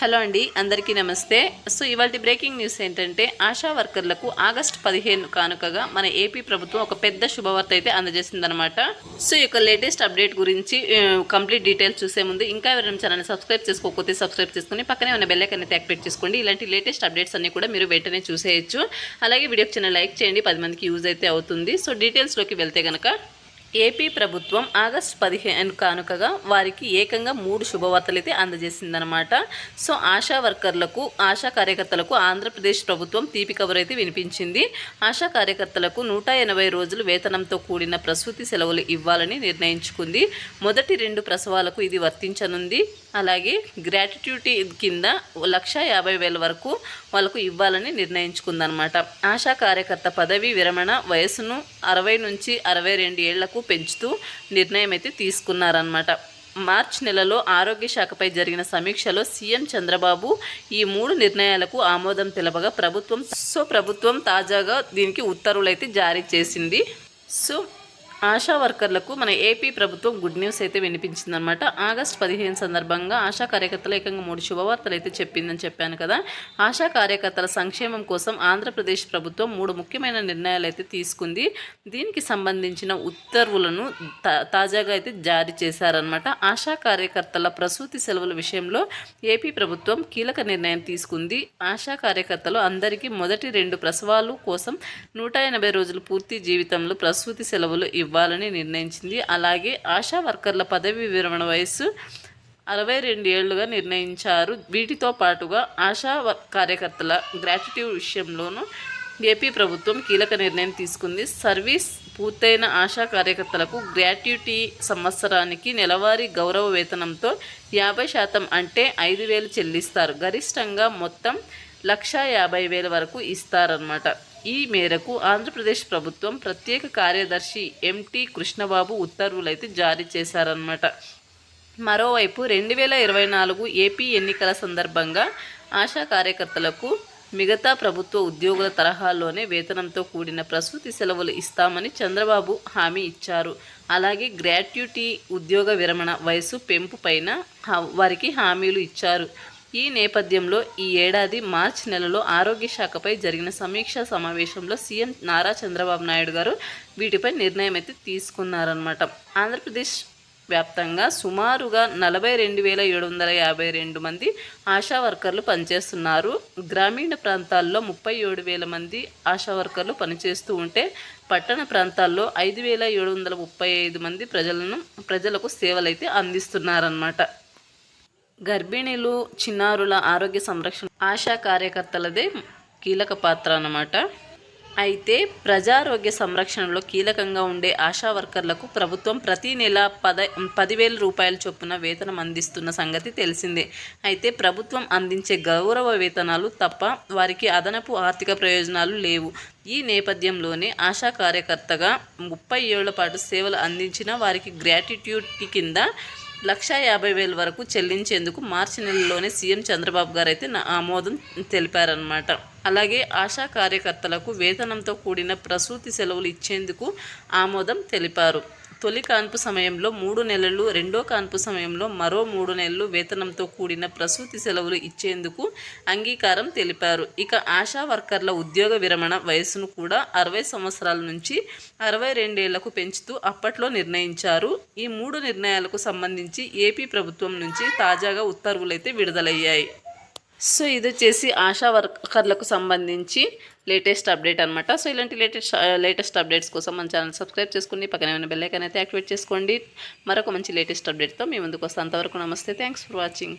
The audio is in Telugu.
హలో అండి అందరికీ నమస్తే. సో ఇవాళ బ్రేకింగ్ న్యూస్ ఏంటంటే ఆశా వర్కర్లకు ఆగస్టు పదిహేను కానుకగా మన ఏపీ ప్రభుత్వం ఒక పెద్ద శుభవార్త అయితే అందజేసిందనమాట సో ఈ యొక్క లేటెస్ట్ అప్డేట్ గురించి కంప్లీట్ డీటెయిల్స్ చూసే ముందు ఇంకా ఎవరైనా ఛానల్ సబ్స్క్రైబ్ చేసుకోకపోతే సబ్స్క్రైబ్ చేసుకుని పక్కనే ఉన్న బెల్ అయితే యాక్టివేట్ చేసుకోండి. ఇలాంటి లేటెస్ట్ అప్డేట్స్ అన్ని కూడా మీరు వెంటనే చూసేయచ్చు. అలాగే వీడియోకి చిన్న లైక్ చేయండి పది మందికి యూజ్ అయితే అవుతుంది. సో డీటెయిల్స్లోకి వెళ్తే కనుక ఏపీ ప్రభుత్వం ఆగస్ట్ పదిహేను కానుకగా వారికి ఏకంగా మూడు శుభవార్తలు అయితే అందజేసిందనమాట సో ఆశా వర్కర్లకు ఆశా కార్యకర్తలకు ఆంధ్రప్రదేశ్ ప్రభుత్వం తీపి కబురు అయితే వినిపించింది. ఆశా కార్యకర్తలకు నూట ఎనభై రోజులు వేతనంతో కూడిన ప్రసూతి సెలవులు ఇవ్వాలని నిర్ణయించుకుంది. మొదటి రెండు ప్రసవాలకు ఇది వర్తించనుంది. అలాగే గ్రాటిట్యూటీ కింద లక్ష యాభై వేల వరకు వాళ్ళకు ఇవ్వాలని నిర్ణయించుకుందనమాట ఆశా కార్యకర్త పదవి విరమణ వయసును అరవై నుంచి అరవై రెండు ఏళ్ళకు పెంచుతూ నిర్ణయం అయితే తీసుకున్నారనమాట మార్చ్ నెలలో ఆరోగ్య శాఖపై జరిగిన సమీక్షలో సీఎం చంద్రబాబు ఈ మూడు నిర్ణయాలకు ఆమోదం తెలపగా ప్రభుత్వం సో ప్రభుత్వం తాజాగా దీనికి ఉత్తర్వులు అయితే జారీ చేసింది. సో ఆశా వర్కర్లకు మన ఏపీ ప్రభుత్వం గుడ్ న్యూస్ అయితే వినిపించిందనమాట ఆగస్ట్ పదిహేను సందర్భంగా ఆశా కార్యకర్తలు ఏకంగా మూడు శుభవార్తలు అయితే చెప్పిందని చెప్పాను కదా. ఆశా కార్యకర్తల సంక్షేమం కోసం ఆంధ్రప్రదేశ్ ప్రభుత్వం మూడు ముఖ్యమైన నిర్ణయాలు అయితే తీసుకుంది. దీనికి సంబంధించిన ఉత్తర్వులను తా- తాజాగా అయితే జారీ చేశారనమాట ఆశా కార్యకర్తల ప్రసూతి సెలవుల విషయంలో ఏపీ ప్రభుత్వం కీలక నిర్ణయం తీసుకుంది. ఆశా కార్యకర్తలు అందరికీ మొదటి రెండు ప్రసవాలు కోసం నూట ఎనభై రోజులు పూర్తి జీవితంలో ప్రసూతి సెలవులు ఇవ్వాలని నిర్ణయించింది. అలాగే ఆశా వర్కర్ల పదవి విరమణ వయస్సు అరవై రెండు ఏళ్ళుగా నిర్ణయించారు. వీటితో పాటుగా ఆశా కార్యకర్తల గ్రాట్యుటీ విషయంలోనూ ఏపీ ప్రభుత్వం కీలక నిర్ణయం తీసుకుంది. సర్వీస్ పూర్తయిన ఆశా కార్యకర్తలకు గ్రాట్యుటీ సంవత్సరానికి నెలవారీ గౌరవ వేతనంతో యాభై శాతం అంటే ఐదు వేలు చెల్లిస్తారు. గరిష్టంగా మొత్తం లక్ష యాభై వేల వరకు ఇస్తారన్నమాట. ఈ మేరకు ఆంధ్రప్రదేశ్ ప్రభుత్వం ప్రత్యేక కార్యదర్శి ఎంటీ కృష్ణబాబు ఉత్తర్వులు అయితే జారీ చేశారన్నమాట. మరోవైపు రెండు వేల ఇరవై నాలుగు ఏపీ ఎన్నికల సందర్భంగా ఆశా కార్యకర్తలకు మిగతా ప్రభుత్వ ఉద్యోగుల తరహాలోనే వేతనంతో కూడిన ప్రసూతి సెలవులు ఇస్తామని చంద్రబాబు హామీ ఇచ్చారు. అలాగే గ్రాట్యుటీ ఉద్యోగ విరమణ వయసు పెంపు పైన వారికి హామీలు ఇచ్చారు. ఈ నేపథ్యంలో ఈ ఏడాది మార్చి నెలలో ఆరోగ్య శాఖపై జరిగిన సమీక్షా సమావేశంలో సీఎం నారా చంద్రబాబు నాయుడు గారు వీటిపై నిర్ణయం అయితే తీసుకున్నారనమాట ఆంధ్రప్రదేశ్ వ్యాప్తంగా సుమారుగా నలభై రెండు వేల ఏడు వందల యాభై రెండు మంది ఆశా వర్కర్లు పనిచేస్తున్నారు. గ్రామీణ ప్రాంతాల్లో ముప్పై ఏడు వేల మంది ఆశా వర్కర్లు పనిచేస్తూ ఉంటే పట్టణ ప్రాంతాల్లో ఐదు వేల ఏడు వందల ముప్పై ఐదు మంది ప్రజలను ప్రజలకు సేవలైతే అందిస్తున్నారన్నమాట. గర్భిణీలు చిన్నారుల ఆరోగ్య సంరక్షణ ఆశా కార్యకర్తలదే కీలక పాత్ర అన్నమాట. అయితే ప్రజారోగ్య సంరక్షణలో కీలకంగా ఉండే ఆశా వర్కర్లకు ప్రభుత్వం ప్రతి నెల పద పదివేల రూపాయల చొప్పున వేతనం అందిస్తున్న సంగతి తెలిసిందే. అయితే ప్రభుత్వం అందించే గౌరవ వేతనాలు తప్ప వారికి అదనపు ఆర్థిక ప్రయోజనాలు లేవు. ఈ నేపథ్యంలోనే ఆశా కార్యకర్తగా ముప్పై ఏళ్ళ పాటు సేవలు అందించిన వారికి గ్రాటిట్యూడ్ కింద లక్ష యాభై వేల వరకు చెల్లించేందుకు మార్చి నెలలోనే సీఎం చంద్రబాబు గారు అయితే నా- ఆమోదం తెలిపారనమాట అలాగే ఆశా కార్యకర్తలకు వేతనంతో కూడిన ప్రసూతి సెలవులు ఇచ్చేందుకు ఆమోదం తెలిపారు. తొలి కాన్పు సమయంలో మూడు నెలలు రెండో కాన్పు సమయంలో మరో మూడు నెలలు వేతనంతో కూడిన ప్రసూతి సెలవులు ఇచ్చేందుకు అంగీకారం తెలిపారు. ఇక ఆశా వర్కర్ల ఉద్యోగ విరమణ వయసును కూడా అరవై సంవత్సరాల నుంచి అరవై రెండేళ్ళకు పెంచుతూ అప్పట్లో నిర్ణయించారు. ఈ మూడు నిర్ణయాలకు సంబంధించి ఏపీ ప్రభుత్వం నుంచి తాజాగా ఉత్తర్వులైతే విడుదలయ్యాయి. సో ఇది వచ్చేసి ఆశా వర్కర్లకు సంబంధించి లేటెస్ట్ అప్డేట్ అనమాట సో ఇలాంటి లేటెస్ట్ లేటెస్ట్ అప్డేట్స్ కోసం మన ఛానల్ సబ్స్క్రైబ్ చేసుకుని పక్కన ఏమైనా బెల్లైకన్ అయితే యాక్టివేట్ చేసుకోండి. మరొక మంచి లేటెస్ట్ అప్డేట్తో మీ ముందుకు వస్తాను. అంతవరకు నమస్తే. Thanks for watching.